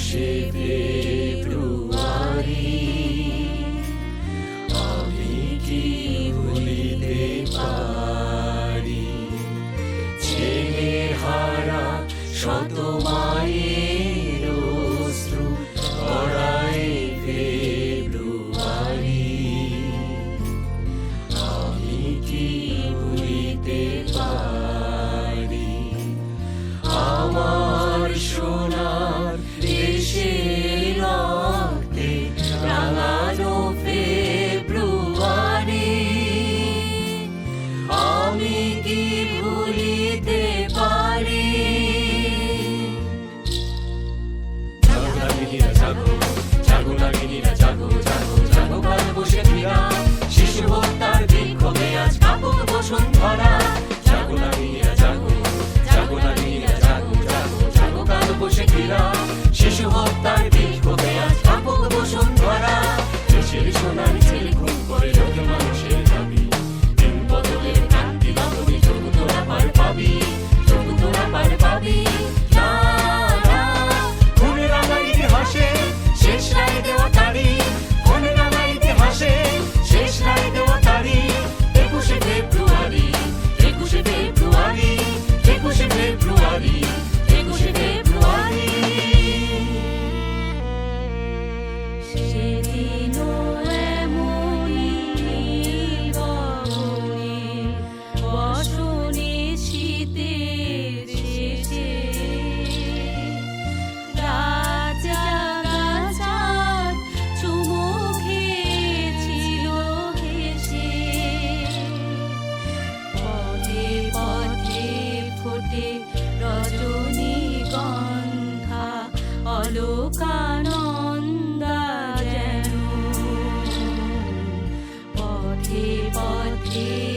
Shivibruari. Yeah.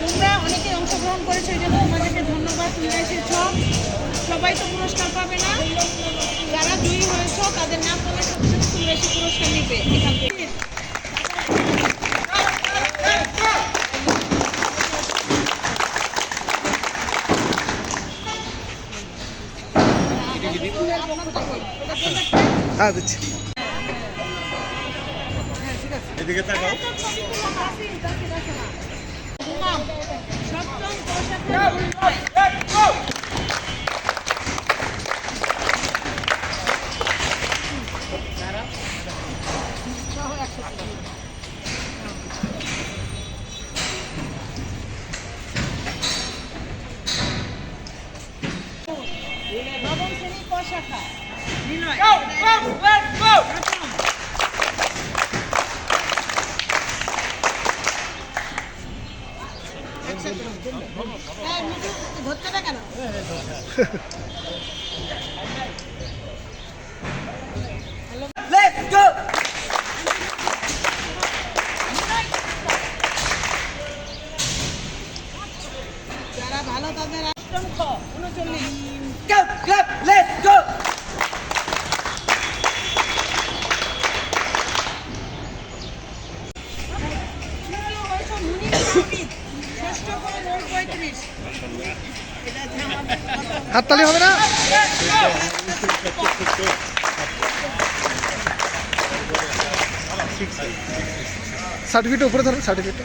তোমরা অনেকে অংশগ্রহণ করেছ এই জন্য তোমাদেরকে ধন্যবাদ। তোমরা এসেছ। সবাই তো পুরস্কার পাবে না। যারা জয়ী হয়েছ তাদের নাম বলার সবচেয়ে সাথে বেশি পুরস্কার নিবে এখান থেকে। হ্যাঁ দিচ্ছি। হ্যাঁ, এদিকে তাকাও। সপ্তম পোশাকের উন্নয়ন নবম শ্রেণি পোশাখা নির্ণয় ধরছে না কেন? যারা ভালো তাদের আশ্রম উনচল্লিশ। Go, club, let's go! হাততালি হবে না সার্টিফিকেট উপরে ধরুন সার্টিফিকেট।